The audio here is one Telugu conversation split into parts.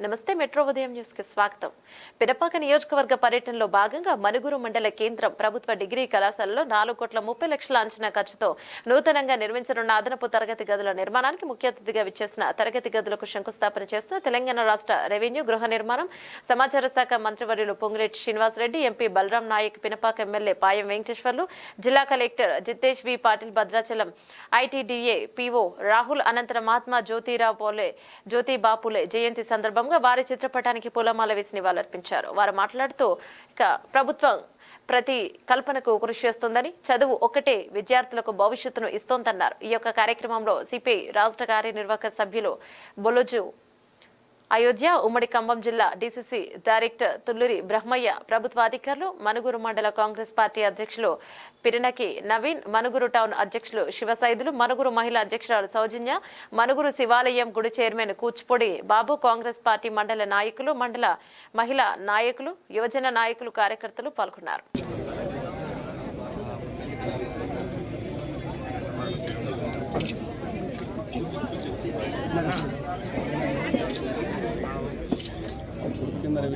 నమస్తే మెట్రో ఉదయం న్యూస్కి స్వాగతం. పినపాక నియోజకవర్గ పర్యటనలో భాగంగా మనుగురు మండల కేంద్రం ప్రభుత్వ డిగ్రీ కళాశాలలో నాలుగు కోట్ల ముప్పై లక్షల అంచనా ఖర్చుతో నూతనంగా నిర్మించనున్న అదనపు తరగతి గదుల నిర్మాణానికి ముఖ్య అతిథిగా విచ్చేసిన తరగతి గదులకు శంకుస్థాపన చేస్తూ తెలంగాణ రాష్ట్ర రెవెన్యూ గృహ నిర్మాణం సమాచార శాఖ మంత్రివర్యులు పొంగిరెడ్డి శ్రీనివాసరెడ్డి ఎంపీ బలరాం నాయక్ పినపాక ఎమ్మెల్యే పాయం వెంకటేశ్వర్లు జిల్లా collector Jitesh V Patil Bhadrachalam ITDA PO Rahul అనంతరం మహాత్మా జ్యోతిరావు పోలే జ్యోతిబా పులే జయంతి సందర్భం భాగంగా వారి చిత్రపటానికి పూలమాల వేసి నివాళులర్పించారు. వారు మాట్లాడుతూ ఇక ప్రభుత్వం ప్రతి కల్పనకు కృషి చేస్తుందని చదువు ఒకటే విద్యార్థులకు భవిష్యత్తును ఇస్తోందన్నారు. ఈ యొక్క కార్యక్రమంలో సిపిఐ రాష్ట్ర కార్యనిర్వాహక సభ్యులు బొలుజు అయోధ్య ఉమ్మడి ఖమ్మం జిల్లా డీసీసీ డైరెక్టర్ తుల్లూరి బ్రహ్మయ్య ప్రభుత్వ అధికారులు మనుగురు మండల కాంగ్రెస్ పార్టీ అధ్యక్షులు పిరినకి నవీన్ మనుగురు టౌన్ అధ్యక్షులు శివసైదులు మనుగురు మహిళా అధ్యక్షురాలు సౌజన్య మనుగురు శివాలయం గుడి చైర్మన్ కూచిపొడి బాబు కాంగ్రెస్ పార్టీ మండల నాయకులు మండల మహిళా నాయకులు యువజన నాయకులు కార్యకర్తలు పాల్గొన్నారు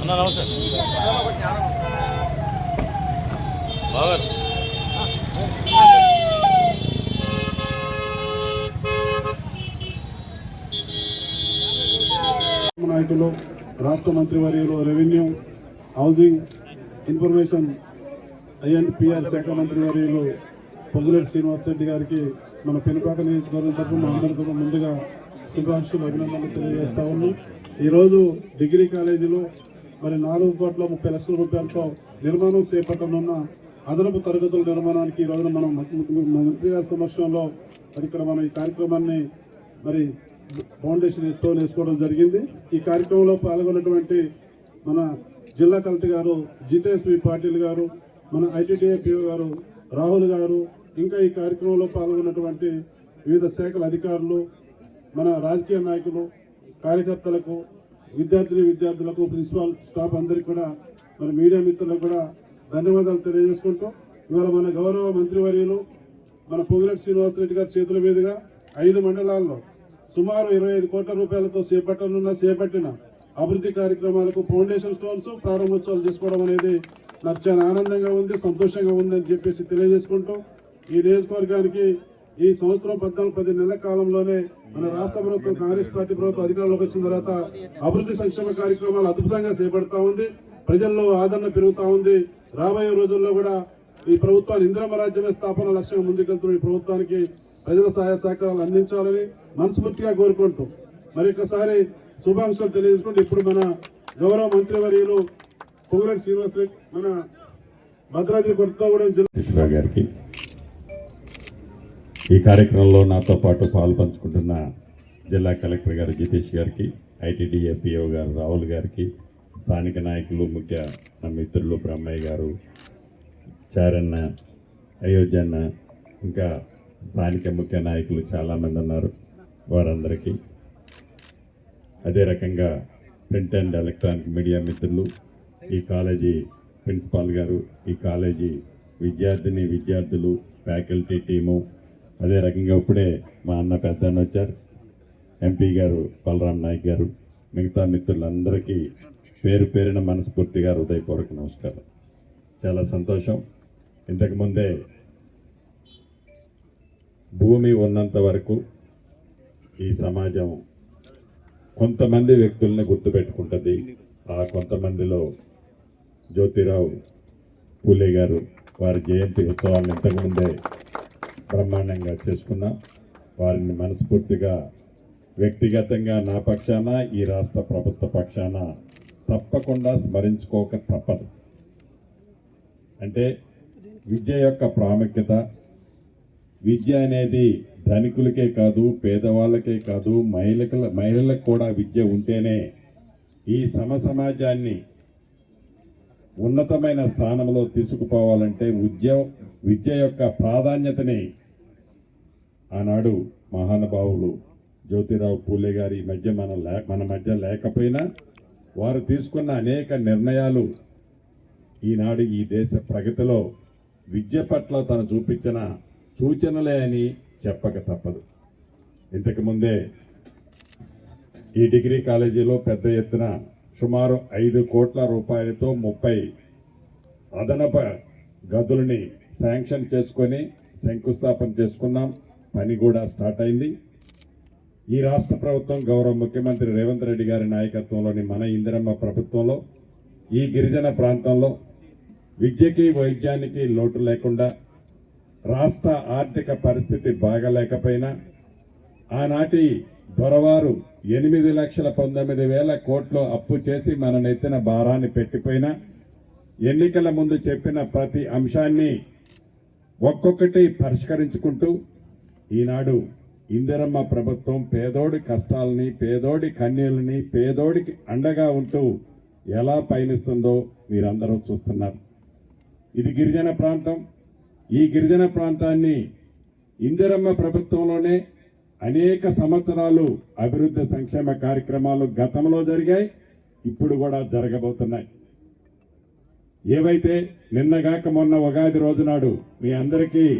అన్న నమస్తే. బాగా నాయకులు రాష్ట్ర మంత్రివర్యులు రెవెన్యూ హౌసింగ్ ఇన్ఫర్మేషన్ ఐఎన్పిఆర్ శాఖ మంత్రివర్యులు పొంగులేటి శ్రీనివాసరెడ్డి గారికి మన పెనుపాక నియోజకవర్గం తరఫున అందరితో ముందుగా శుభాంక్షలు అభినందనలు తెలియజేస్తా ఉన్నాం. ఈరోజు డిగ్రీ కాలేజీలో మరి నాలుగు కోట్ల ముప్పై లక్షల రూపాయలతో నిర్మాణం చేపట్టనున్న అదనపు తరగతుల నిర్మాణానికి ఈ రోజున మనం మంత్రి గారి సమక్షంలో మరి ఇక్కడ మనం ఈ కార్యక్రమాన్ని మరి ఫౌండేషన్ ఎత్తో వేసుకోవడం జరిగింది. ఈ కార్యక్రమంలో పాల్గొన్నటువంటి మన జిల్లా కలెక్టర్ గారు జితేశ్వి పాటిల్ గారు మన ఐటీడీఏ గారు రాహుల్ గారు ఇంకా ఈ కార్యక్రమంలో పాల్గొన్నటువంటి వివిధ శాఖల అధికారులు మన రాజకీయ నాయకులు కార్యకర్తలకు విద్యార్థిని విద్యార్థులకు ప్రిన్సిపాల్ స్టాఫ్ అందరికీ కూడా మన మీడియా మిత్రులకు కూడా ధన్యవాదాలు తెలియజేసుకుంటూ ఇవాళ మన గౌరవ మంత్రివర్యులు మన పొంగిరెడ్డి శ్రీనివాసరెడ్డి గారి చేతుల మీదుగా ఐదు మండలాల్లో సుమారు ఇరవై ఐదు కోట్ల రూపాయలతో చేపట్టనున్న చేపట్టిన అభివృద్ధి కార్యక్రమాలకు ఫౌండేషన్ స్టోన్స్ ప్రారంభోత్సవాలు చేసుకోవడం అనేది నాకు చాలా ఆనందంగా ఉంది సంతోషంగా ఉంది అని చెప్పేసి తెలియజేసుకుంటూ ఈ నియోజకవర్గానికి ఈ సంవత్సరం పద్నాలుగు పది నెలల కాలంలోనే మన రాష్ట్ర ప్రభుత్వం కాంగ్రెస్ పార్టీ ప్రభుత్వం అధికారంలోకి వచ్చిన తర్వాత అభివృద్ధి సంక్షేమ కార్యక్రమాలు అద్భుతంగా చేపడతా ఉంది. ప్రజల్లో ఆదరణ పెరుగుతా ఉంది. రాబోయే రోజుల్లో కూడా ఈ ప్రభుత్వాన్ని ఇంద్రమ రాజ్యమే స్థాపన లక్ష్యంగా ముందుకెళ్తున్న ఈ ప్రభుత్వానికి ప్రజల సహాయ సహకారాలు అందించాలని మనస్ఫూర్తిగా కోరుకుంటూ మరి ఒకసారి శుభాకాంక్షలు తెలియజేసుకుంటూ ఇప్పుడు మన గౌరవ మంత్రివర్యులు పొంగులేటి శ్రీనివాస్ రెడ్డి మన భద్రాద్రి కొత్తగూడెం జిల్లా గారికి ఈ కార్యక్రమంలో నాతో పాటు పాలు పంచుకుంటున్న జిల్లా కలెక్టర్ గారు జితేష్ గారికి ఐటీడీఎఫ్ఈఓ గారు రాహుల్ గారికి స్థానిక నాయకులు ముఖ్య నా మిత్రులు బ్రహ్మయ్య గారు చారన్న అయోధ్యన్న ఇంకా స్థానిక ముఖ్య నాయకులు చాలామంది ఉన్నారు వారందరికీ. అదే రకంగా ప్రింట్ అండ్ ఎలక్ట్రానిక్ మీడియా మిత్రులు ఈ కాలేజీ ప్రిన్సిపాల్ గారు ఈ కాలేజీ విద్యార్థిని విద్యార్థులు ఫ్యాకల్టీ టీము అదే రకంగా ఇప్పుడే మా అన్న పెద్ద అన్న వచ్చారు ఎంపీ గారు బలరాం నాయక్ గారు మిగతా మిత్రులందరికీ పేరు పేరిన మనస్ఫూర్తిగా హృదయపూర్వక నమస్కారం. చాలా సంతోషం. ఇంతకుముందే భూమి ఉన్నంత వరకు ఈ సమాజం కొంతమంది వ్యక్తుల్ని గుర్తుపెట్టుకుంటుంది. ఆ కొంతమందిలో జ్యోతిరావు పూలే గారు వారి జయంతి ఉత్సవాన్ని ఇంతకుముందే బ్రహ్మాండంగా చేసుకున్నాం. వారిని మనస్ఫూర్తిగా వ్యక్తిగతంగా నా పక్షాన ఈ రాష్ట్ర ప్రభుత్వ పక్షాన తప్పకుండా స్మరించుకోక తప్పదు. అంటే విద్య యొక్క ప్రాముఖ్యత విద్య అనేది ధనికులకే కాదు పేదవాళ్ళకే కాదు మహిళల మహిళలకు కూడా విద్య ఉంటేనే ఈ సమ సమాజాన్ని ఉన్నతమైన స్థానంలో తీసుకుపోవాలంటే విద్య విద్య యొక్క ప్రాధాన్యతని ఆనాడు మహానుభావులు జ్యోతిరావు పూలే గారి ఈ మధ్య మన మన మధ్య లేకపోయినా వారు తీసుకున్న అనేక నిర్ణయాలు ఈనాడు ఈ దేశ ప్రగతిలో విద్య పట్ల తను చూపించిన సూచనలే అని చెప్పక తప్పదు. ఇంతకుముందే ఈ డిగ్రీ కాలేజీలో పెద్ద ఎత్తున సుమారు ఐదు కోట్ల రూపాయలతో ముప్పై అదనపు గదులని శాంక్షన్ చేసుకొని శంకుస్థాపన చేసుకున్నాం. పని కూడా స్టార్ట్ అయింది. ఈ రాష్ట్ర ప్రభుత్వం గౌరవ ముఖ్యమంత్రి రేవంత్ రెడ్డి గారి నాయకత్వంలోని మన ఇందిరమ్మ ప్రభుత్వంలో ఈ గిరిజన ప్రాంతంలో విద్యకి వైద్యానికి లోటు లేకుండా రాష్ట్ర ఆర్థిక పరిస్థితి బాగలేకపోయినా ఆనాటి దొరవారు ఎనిమిది లక్షల పంతొమ్మిది వేల కోట్లు అప్పు చేసి మన నెత్తిన భారాన్ని పెట్టిపోయినా ఎన్నికల ముందు చెప్పిన ప్రతి అంశాన్ని ఒక్కొక్కటి పరిష్కరించుకుంటూ ఈనాడు ఇందిరమ్మ ప్రభుత్వం పేదోడి కష్టాలని పేదోడి కన్నీళ్ళని పేదోడికి అండగా ఉంటూ ఎలా పయనిస్తుందో మీరందరూ చూస్తున్నారు. ఇది గిరిజన ప్రాంతం. ఈ గిరిజన ప్రాంతాన్ని ఇందిరమ్మ ప్రభుత్వంలోనే అనేక సంవత్సరాలు అభివృద్ధి సంక్షేమ కార్యక్రమాలు గతంలో జరిగాయి ఇప్పుడు కూడా జరగబోతున్నాయి. ఏవైతే నిన్నగాక మొన్న ఉగాది రోజు నాడు మీ అందరికీ